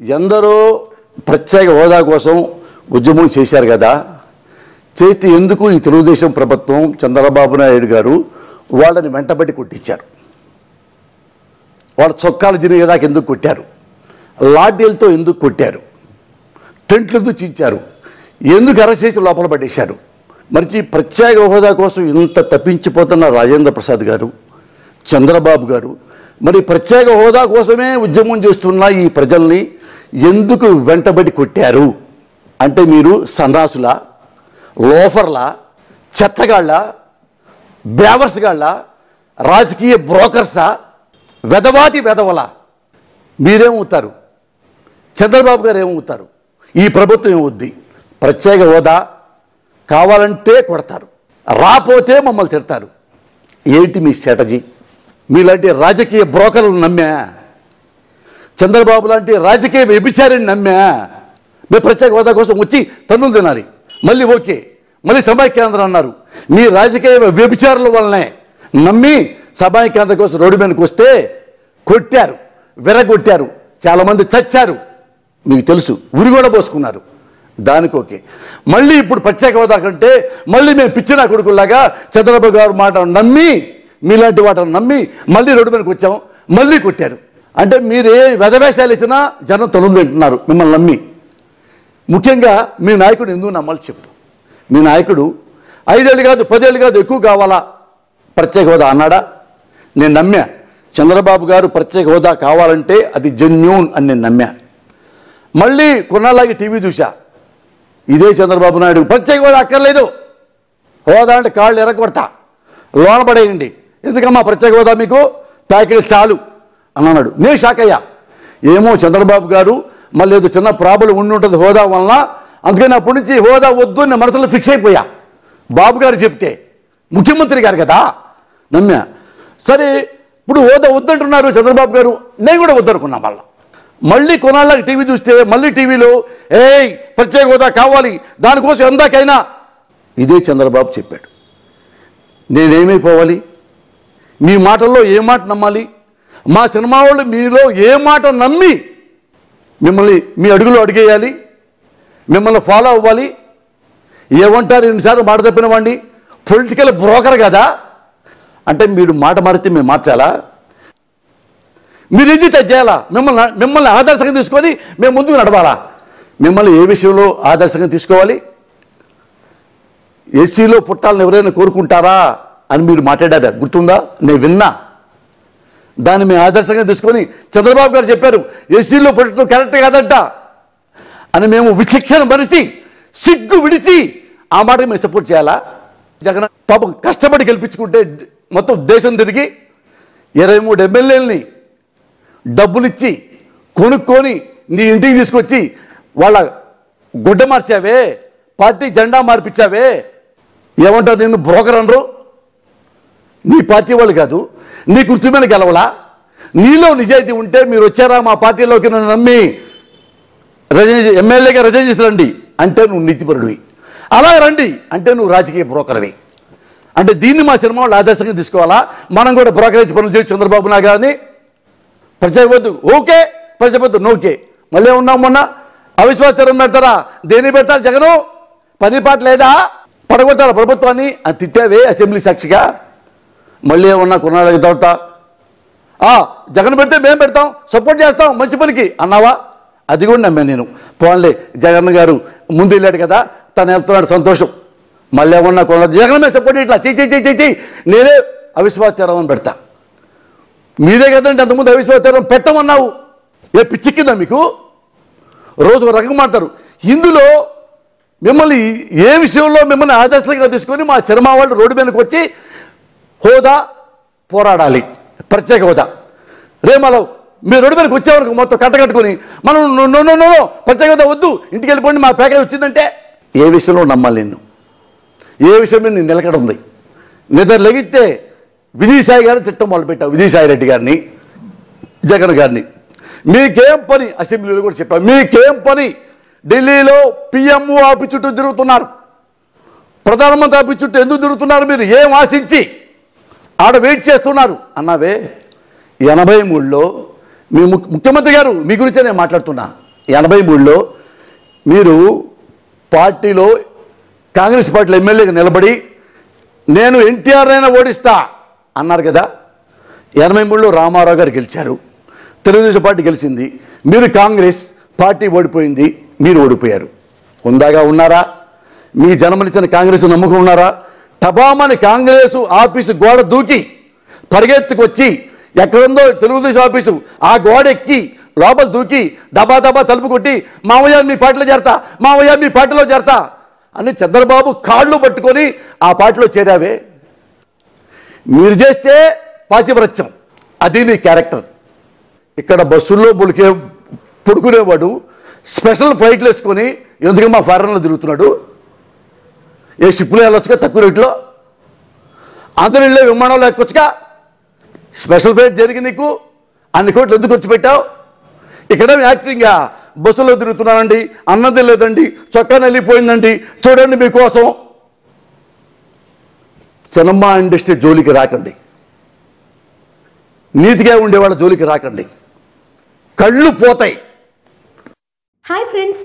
ఎందరో ప్రత్యేక హోదా కోసం ఉద్యమం చేశారు కదా. చేస్తే ఎందుకు ఈ తెలుగుదేశం ప్రభుత్వం చంద్రబాబు నాయుడు గారు వాళ్ళని వెంటబడి కొట్టించారు? వాళ్ళ చొక్కాలు జిరిగేదాకా ఎందుకు కొట్టారు? లాడ్డీలతో ఎందుకు కొట్టారు? టెంట్లు ఎందుకు చించారు? ఎందుకు అరెస్ట్ చేసి లోపల పడేశారు? మరి ప్రత్యేక హోదా కోసం ఇంత తప్పించిపోతున్న రాజేంద్ర ప్రసాద్ గారు చంద్రబాబు గారు మరి ప్రత్యేక హోదా కోసమే ఉద్యమం చేస్తున్న ఈ ప్రజల్ని ఎందుకు వెంటబడి కొట్టారు? అంటే మీరు సన్నాసుల లోఫర్ల చెత్తగాళ్ళ బేవర్స్గాళ్ళ రాజకీయ బ్రోకర్సా వెదవాటి వెదవల? మీరేమవుతారు? చంద్రబాబు గారు ఏమవుతారు ఈ ప్రభుత్వం ఏమవుద్ది? ప్రత్యేక హోదా కావాలంటే కొడతారు. రాపోతే మమ్మల్ని తిడతారు. ఏంటి మీ స్ట్రాటజీ? మీలాంటి రాజకీయ బ్రోకర్లను నమ్మా చంద్రబాబు లాంటి రాజకీయ వ్యభిచారిని నమ్మా మేము ప్రత్యేక హోదా కోసం వచ్చి తన్నులు తినాలి. మళ్ళీ ఓకే. మళ్ళీ సమాఖ్య కేంద్రం అన్నారు. మీ రాజకీయ వ్యభిచారుల వల్లనే నమ్మి సమాఖ్య కేంద్రం కోసం రోడ్డు మీదకి వస్తే కొట్టారు. విరగొట్టారు. చాలామంది చచ్చారు. మీకు తెలుసు. ఉరి కూడా పోసుకున్నారు. దానికి ఓకే. మళ్ళీ ఇప్పుడు ప్రత్యేక హోదా కంటే మళ్ళీ మేము పిచ్చిన కొడుకులాగా చంద్రబాబు గారు మాట నమ్మి మీలాంటి వాటను నమ్మి మళ్ళీ రోడ్డు మీదకి వచ్చాం. మళ్ళీ కొట్టారు. అంటే మీరు ఏ వెధవేషాలు ఇచ్చినా జనం తొలులు తింటున్నారు మిమ్మల్ని నమ్మి. ముఖ్యంగా మీ నాయకుడు ఎందుకు నమ్మాలి చెప్పు. మీ నాయకుడు ఐదేళ్ళు కాదు పదేళ్ళు కాదు ఎక్కువ కావాలా? ప్రత్యేక హోదా అన్నాడా? నేను నమ్మా. చంద్రబాబు గారు ప్రత్యేక హోదా కావాలంటే అది జెన్యూన్ అని నేను నమ్మా. మళ్ళీ కొన్నాళ్ళకి టీవీ చూశా. ఇదే చంద్రబాబు నాయుడు ప్రత్యేక హోదా అక్కర్లేదు. హోదా అంటే కాళ్ళు ఎరగొడతా. లోన పడేయండి ఎందుకమ్మా ప్రత్యేక హోదా మీకు? ప్యాకేజ్ చాలు. అని అన్నాడు. నేను షాక్ అయ్యా ఏమో చంద్రబాబు గారు మళ్ళీ ఏదో చిన్న ప్రాబ్లం ఉండి ఉంటుంది హోదా వలన అందుకని అప్పటి నుంచి హోదా వద్దు నేను మనసులో ఫిక్స్ అయిపోయా. బాబు గారు చెప్తే ముఖ్యమంత్రి గారు కదా నమ్మా. సరే ఇప్పుడు హోదా వద్దంటున్నారు చంద్రబాబు గారు నేను కూడా వద్దనుకున్నా మళ్ళా. మళ్ళీ కొనాళ్ళకి టీవీ చూస్తే మళ్ళీ టీవీలో ఏయ్ ప్రత్యేక హోదా కావాలి దానికోసం ఎందాకైనా. ఇదే చంద్రబాబు చెప్పాడు. నేనేమైపోవాలి? మీ మాటల్లో ఏ మాట నమ్మాలి? మా సినిమా వాళ్ళు మీలో ఏ మాట నమ్మి మిమ్మల్ని మీ అడుగులో అడిగేయాలి మిమ్మల్ని ఫాలో అవ్వాలి. ఏమంటారు? ఎన్నిసార్లు మాట తప్పిన వాడిని పొలిటికల్ బ్రోకర్ కదా. అంటే మీరు మాట మారితే మేము మార్చాలా? మీరు ఇది చేయాలా? మిమ్మల్ని మిమ్మల్ని ఆదర్శంగా తీసుకొని మేము ముందుకు నడవాలా? మిమ్మల్ని ఏ విషయంలో ఆదర్శంగా తీసుకోవాలి? ఎస్సీలో పుట్టాలని ఎవరైనా కోరుకుంటారా అని మీరు మాట్లాడారా? గుర్తుందా? నేను విన్నా. దాన్ని మేము ఆదర్శంగా తీసుకొని చంద్రబాబు గారు చెప్పారు ఎస్సీలో పుట్టడం కరెక్ట్ కాదంట అని మేము విచక్షణ మరిచి సిగ్గు విడిచి ఆ మాట మేము సపోర్ట్ చేయాలా? జగన్ పాపం కష్టపడి గెలిపించుకుంటే మొత్తం దేశం తిరిగి ఇరవై మూడు ఎమ్మెల్యేలని డబ్బులిచ్చి కొనుక్కొని నీ ఇంటికి తీసుకొచ్చి వాళ్ళ గుడ్డ మార్చావే పార్టీ జెండా మార్పించావే ఏమంటారు నేను బ్రోకర్ అనరు? నీ పార్టీ వాళ్ళు కాదు. నీ గుర్తు మీద గెలవలా? నీలో నిజాయితీ ఉంటే మీరు వచ్చారా మా పార్టీలోకి నన్ను నమ్మి? రిజైన్ ఎమ్మెల్యేగా రిజైన్ చేసి రండి అంటే నువ్వు నీతిపరుడివి. అలా రండి. అంటే నువ్వు రాజకీయ బ్రోకర్వి. అంటే దీన్ని మా సినిమా వాళ్ళు ఆదర్శంగా తీసుకోవాలా? మనం కూడా బ్రోకరేజ్ పనులు చేసి చంద్రబాబు నాయుడు గారిని. ప్రజాపతి ఓకే. ప్రజాపతి నోకే. మళ్ళీ ఉన్నాం మొన్న? అవిశ్వాస తీరం పెడతారా? దేని పెడతారు జగను? పని పాట లేదా? పడగొడతారా ప్రభుత్వాన్ని? అది తిట్టావే అసెంబ్లీ సాక్షిగా? మళ్ళీ ఏమన్నా కొన్నాళ్ళకి తర్వాత? జగన్ పెడితే మేము పెడతాం సపోర్ట్ చేస్తాం మంచి పనికి అన్నావా? అది కూడా నమ్మాను నేను. పోన్లే జగన్ గారు ముందు వెళ్ళాడు కదా తను వెళ్తున్నాడు సంతోషం. మళ్ళీ ఏమన్నా కొన్న జగన్ మీద సపోర్ట్ ఇట్లా చెయ్యి చెయ్యి చెయ్యి చెయ్యి నేనే అవిశ్వాస తీరం పెడతా. మీరే కదండి అంతకుముందు అవిశ్వాస తీరం పెట్టమన్నావు. ఏ పిచ్చిక్కిందా మీకు? రోజు ఒక రకంగా మాడతారు ఇందులో మిమ్మల్ని ఏ విషయంలో మిమ్మల్ని ఆదర్శంగా తీసుకొని మా చిరమా వాళ్ళు రోడ్డు మీదకి వచ్చి హోదా పోరాడాలి. ప్రత్యేక హోదా. రేపు మీరు రెండు మీదకి వచ్చేవరకు మొత్తం కట్టకట్టుకొని మనం నో నో నో ప్రత్యేక హోదా వద్దు ఇంటికి వెళ్ళిపోండి మా ప్యాకేజ్ వచ్చిందంటే ఏ విషయంలో నమ్మాలి నిన్ను? ఏ విషయం మీద నేను నిలకడ ఉంది? నిద్ర లెగిస్తే విజయసాయి గారిని తిట్టం మొదలుపెట్టావు విజయసాయి రెడ్డి గారిని జగన్ గారిని. మీకేం పని? అసెంబ్లీలో కూడా చెప్పాం మీకేం పని? ఢిల్లీలో పిఎంఓ ఆఫీస్ చుట్టూ తిరుగుతున్నారు. ప్రధానమంత్రి ఆఫీస్ చుట్టూ ఎందుకు తిరుగుతున్నారు మీరు? ఏం ఆశించి? ఆడ వెయిట్ చేస్తున్నారు. అన్నావే? ఎనభై మూడులో మీ ముఖ్యమంత్రి గారు మీ గురించే నేను మాట్లాడుతున్నా. ఎనభై మూడులో మీరు పార్టీలో కాంగ్రెస్ పార్టీలో ఎమ్మెల్యేగా నిలబడి నేను ఎన్టీఆర్ అయినా ఓడిస్తా అన్నారు కదా? ఎనభై మూడులో రామారావు గారు గెలిచారు. తెలుగుదేశం పార్టీ గెలిచింది. మీరు కాంగ్రెస్ పార్టీ ఓడిపోయింది మీరు ఓడిపోయారు. హుందాగా ఉన్నారా? మీ జన్మనిచ్చిన కాంగ్రెస్ నమ్మకం ఉన్నారా? తబామని కాంగ్రెస్ ఆఫీసు గోడ దూకి పరిగెత్తుకొచ్చి ఎక్కడుందో తెలుగుదేశం ఆఫీసు ఆ గోడ ఎక్కి లోపల దూకి దబా దబా తలుపు కొట్టి మావయ్య మీ పార్టీలో చేరతా మావయ్య మీ పార్టీలో చేరతా అని చంద్రబాబు కాళ్ళు పట్టుకొని ఆ పార్టీలో చేరావే. మీరు చేస్తే పాచివ్రత్యం. అది నీ క్యారెక్టర్. ఇక్కడ బస్సుల్లో పులికే పుడుకునేవాడు స్పెషల్ ఫ్లైట్లు వేసుకొని ఎందుకు మా ఫారెన్లో తిరుగుతున్నాడు? ఏ షిప్లో వెళ్ళొచ్చుగా తక్కువ రేట్లో. అందరూ వెళ్ళే విమానంలో ఎక్కొచ్చుగా స్పెషల్ ఫ్లైట్ జరిగి నీకు అన్ని కోట్లు ఎందుకు వచ్చి పెట్టావు? ఇక్కడ యాక్టింగ్గా బస్సులో తిరుగుతున్నానండి అన్నది లేదండి చొక్కా వెళ్ళిపోయిందండి చూడండి మీకోసం. సినిమా ఇండస్ట్రీ జోలికి రాకండి. నీతిగా ఉండేవాళ్ళ జోలికి రాకండి. కళ్ళు పోతాయి. Hi friends